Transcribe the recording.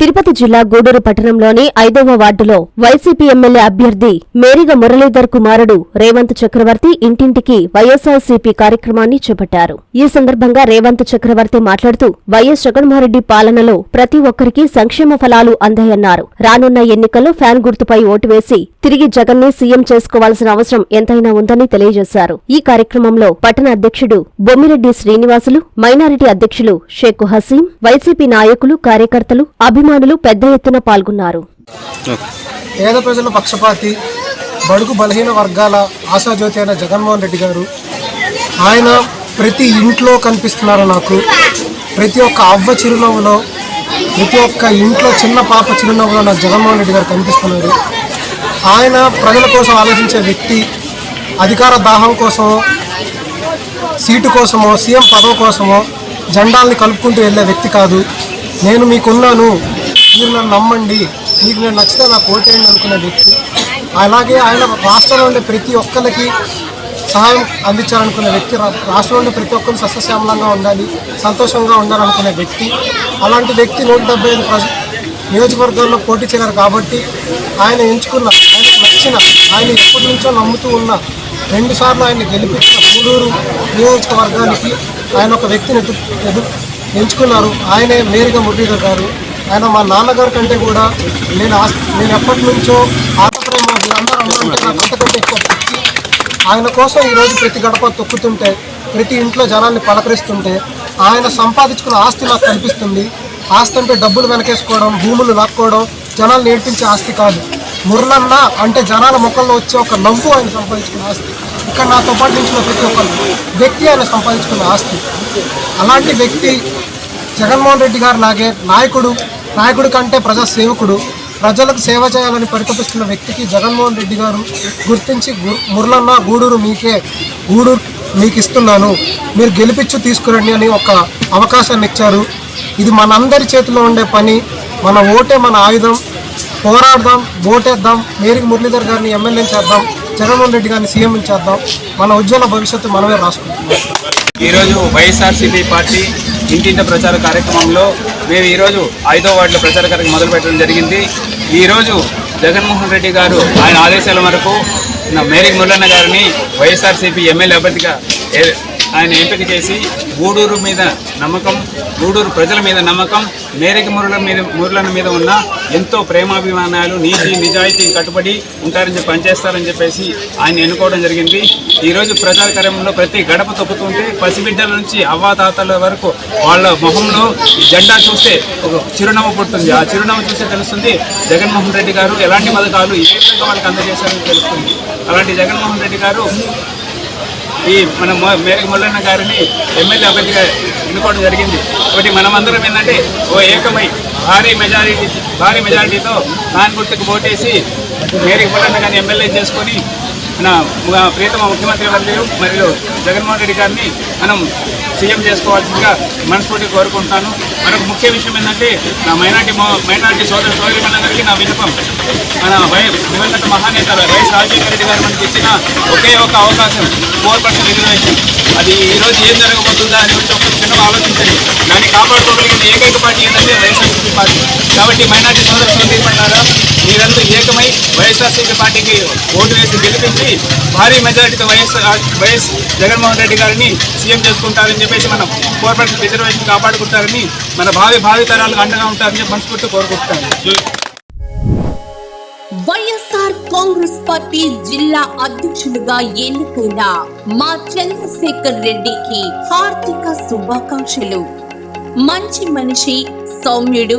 తిరుపతి జిల్లా గూడూరు పట్టణంలోని ఐదవ వార్డులో వైసీపీ ఎమ్మెల్యే అభ్యర్థి మేరిగ మురళీధర్ కుమారుడు రేవంత్ చక్రవర్తి ఇంటింటికి వైఎస్ఆర్సీపీ కార్యక్రమాన్ని చేపట్టారు. ఈ సందర్భంగా రేవంత్ చక్రవర్తి మాట్లాడుతూ వైఎస్ జగన్మోహన్రెడ్డి పాలనలో ప్రతి ఒక్కరికి సంక్షేమ ఫలాలు అందాయన్నారు. రానున్న ఎన్నికల్లో ఫ్యాన్ గుర్తుపై ఓటు వేసి తిరిగి జగన్నే సీఎం చేసుకోవాల్సిన అవసరం ఎంతైనా ఉందని తెలియజేశారు. ఈ కార్యక్రమంలో పట్టణ అధ్యక్షుడు బొమ్మిరెడ్డి శ్రీనివాసులు మైనారిటీ అధ్యక్షులు షేక్ హసీం వైసీపీ నాయకులు కార్యకర్తలు అభిమానులు పెద్ద ఎత్తున పాల్గొన్నారు. పేద ప్రజల పక్షపాతి బడుగు బలహీన వర్గాల ఆశాజ్యోతి అయిన జగన్మోహన్ రెడ్డి గారు ఆయన ప్రతి ఇంట్లో కనిపిస్తున్నారు నాకు. ప్రతి ఒక్క అవ్వ చిరునవ్వులో ప్రతి ఒక్క ఇంట్లో చిన్న పాప చిరునవ్వులో నాకు జగన్మోహన్ రెడ్డి గారు కనిపిస్తున్నారు. ఆయన ప్రజల కోసం ఆలోచించే వ్యక్తి అధికార దాహం కోసమో సీటు కోసమో సీఎం పదవి కోసమో జెండాల్ని కలుపుకుంటూ వెళ్ళే వ్యక్తి కాదు. నేను మీకున్నాను. మీరు నన్ను నమ్మండి. మీకు నేను నచ్చితే నాకు ఓటేయండి అనుకునే వ్యక్తి. అలాగే ఆయన రాష్ట్రంలో ఉండే ప్రతి ఒక్కరికి సహాయం అందించాలనుకునే వ్యక్తి రాష్ట్రంలో ఉండే ప్రతి ఒక్కరు సస్యశ్యామలంగా ఉండాలి సంతోషంగా ఉండాలనుకునే వ్యక్తి. అలాంటి వ్యక్తి నూట డెబ్బై ఐదు ప్రజ నియోజకవర్గాల్లో పోటీ చేయరు కాబట్టి ఆయన ఎంచుకున్న ఆయనకు నచ్చిన ఆయన ఎప్పటి నుంచో నమ్ముతూ ఉన్న రెండుసార్లు ఆయన గెలిపించిన గూడూరు నియోజకవర్గానికి ఆయన ఒక వ్యక్తిని ఎదు ఎదు ఎంచుకున్నారు. ఆయనే మేరిగా మురళీధర్ గారు. ఆయన మా నాన్నగారి కంటే కూడా నేను నేను ఎప్పటి నుంచో ఆతప్రేమ వీరందరూ అమ్మంటే నాకు అంతకంటే ఎక్కువ భక్తి ఆయన కోసం ఈరోజు ప్రతి గడప తొక్కుతుంటే ప్రతి ఇంట్లో జనాల్ని పలకరిస్తుంటే ఆయన సంపాదించుకున్న ఆస్తి నాకు కనిపిస్తుంది. ఆస్తి అంటే డబ్బులు వెనకేసుకోవడం భూములు లాక్కోవడం జనాలు నేర్పించే ఆస్తి కాదు. మురళన్న అంటే జనాల ముఖంలో వచ్చే ఒక నవ్వు ఆయన సంపాదించుకున్న ఆస్తి. ఇక్కడ నాతో పాటు నిలిచిన ప్రతి ఒక్క వ్యక్తి ఆయన సంపాదించుకున్న ఆస్తి. అలాంటి వ్యక్తి జగన్మోహన్ రెడ్డి గారు లాగే నాయకుడు నాయకుడి కంటే ప్రజా సేవకుడు ప్రజలకు సేవ చేయాలని పరితపిస్తున్న వ్యక్తికి జగన్మోహన్ రెడ్డి గారు గుర్తించి మురళన్న గూడూరు మీకే గూడూరు మీకు ఇస్తున్నాను మీరు గెలిపించు తీసుకురండి అని ఒక అవకాశాన్ని ఇచ్చారు. ఇది మనందరి చేతిలో ఉండే పని. మన ఓటే మన ఆయుధం. పోరాడదాం ఓటేద్దాం మేరికి మురళీధర్ గారిని ఎమ్మెల్యే చేద్దాం జగన్మోహన్ రెడ్డి గారిని సీఎం చేద్దాం మన ఉజ్వల భవిష్యత్తు మనమే రాసుకుంటున్నాం ఈరోజు వైఎస్ఆర్సీపీ పార్టీ ఇంటింట ప్రచార కార్యక్రమంలో మేము ఈరోజు ఐదో వార్డులో ప్రచార కార్యక్రమం మొదలు పెట్టడం జరిగింది. ఈరోజు జగన్మోహన్ రెడ్డి గారు ఆయన ఆదేశాల మేరకు నా మేరీ మురళన్న గారిని వైఎస్ఆర్సీపీ ఎమ్మెల్యే అభ్యర్థిగా ఆయన ఎంపిక చేసి గూడూరు మీద నమ్మకం గూడూరు ప్రజల మీద నమ్మకం మేరకి మురుల మీద మురులన్న మీద ఉన్న ఎంతో ప్రేమాభిమానాలు నీతి నిజాయితీ కట్టుబడి ఉంటారని చెప్పి పనిచేస్తారని చెప్పేసి ఆయన ఎన్నుకోవడం జరిగింది. ఈరోజు ప్రచార కార్యక్రమంలో ప్రతి గడప తొక్కుతుంటే పసిబిడ్డల నుంచి అవ్వాతాతల వరకు వాళ్ళ మొహంలో జెండా చూస్తే ఒక చిరునవ్వు పుడుతుంది. ఆ చిరునవ్వు చూస్తే తెలుస్తుంది జగన్మోహన్ రెడ్డి గారు ఎలాంటి పథకాలు ఏ విధంగా వాళ్ళకి అందజేశారని తెలుస్తుంది. అలాంటి జగన్మోహన్ రెడ్డి గారు ఈ మన మేరకు ముల్లన్న గారిని ఎమ్మెల్యే అభ్యర్థిగా ఎన్నుకోవడం జరిగింది. ఒకటి మనమందరం ఏంటంటే ఓ ఏకమై భారీ మెజారిటీ భారీ మెజారిటీతో నాన్ గుర్తుకు ఓటేసి మేరకు ముల్లన్న గారిని ఎమ్మెల్యే చేసుకొని నా ప్రియతమ ముఖ్యమంత్రి వర్యులు మరియు జగన్మోహన్ రెడ్డి గారిని మనం సీఎం చేసుకోవాల్సిందిగా మనస్ఫూర్తిగా కోరుకుంటాను. మరొక ముఖ్య విషయం ఏంటంటే నా మైనార్టీ మైనార్టీ సోదర సోదరి గారికి నా విన్నపం. మన వై దివంగత మహానేత వైఎస్ రాజశేఖర రెడ్డి గారు మనకి ఇచ్చిన ఒకే ఒక అవకాశం ఫోర్ పర్సెంట్ రిజర్వేషన్. అది ఈ రోజు ఏం జరగబోతుందా అని వచ్చి ఒక చిన్న ఆలోచించండి. దాన్ని కాపాడుకోగలిగిన ఏకైక పార్టీ ఏంటంటే వైఎస్ఆర్సీపీ పార్టీ. కాబట్టి మైనార్టీ సోదర సోదరి పడ్డారా మీరందరూ ఏకమై వైఎస్ఆర్సీపీ పార్టీకి ఓటు వేసి గెలిపించి భారీ మెజారిటీతో వైఎస్ వైఎస్ జగన్మోహన్ రెడ్డి గారిని సీఎం చేసుకుంటారని చెప్పేసి మనం ఫోర్ రిజర్వేషన్ కాపాడుకుంటారని మన భావి భావి తరాలకు అండగా ఉంటారని మనస్ఫూర్తి కోరుకుంటున్నాను. వైఎస్ఆర్ కాంగ్రెస్ పార్టీ జిల్లా అధ్యక్షుడిగా ఎన్నుకున్న మా చంద్రశేఖర్ రెడ్డికి హార్దిక శుభాకాంక్షలు. మంచి మనిషి సౌమ్యుడు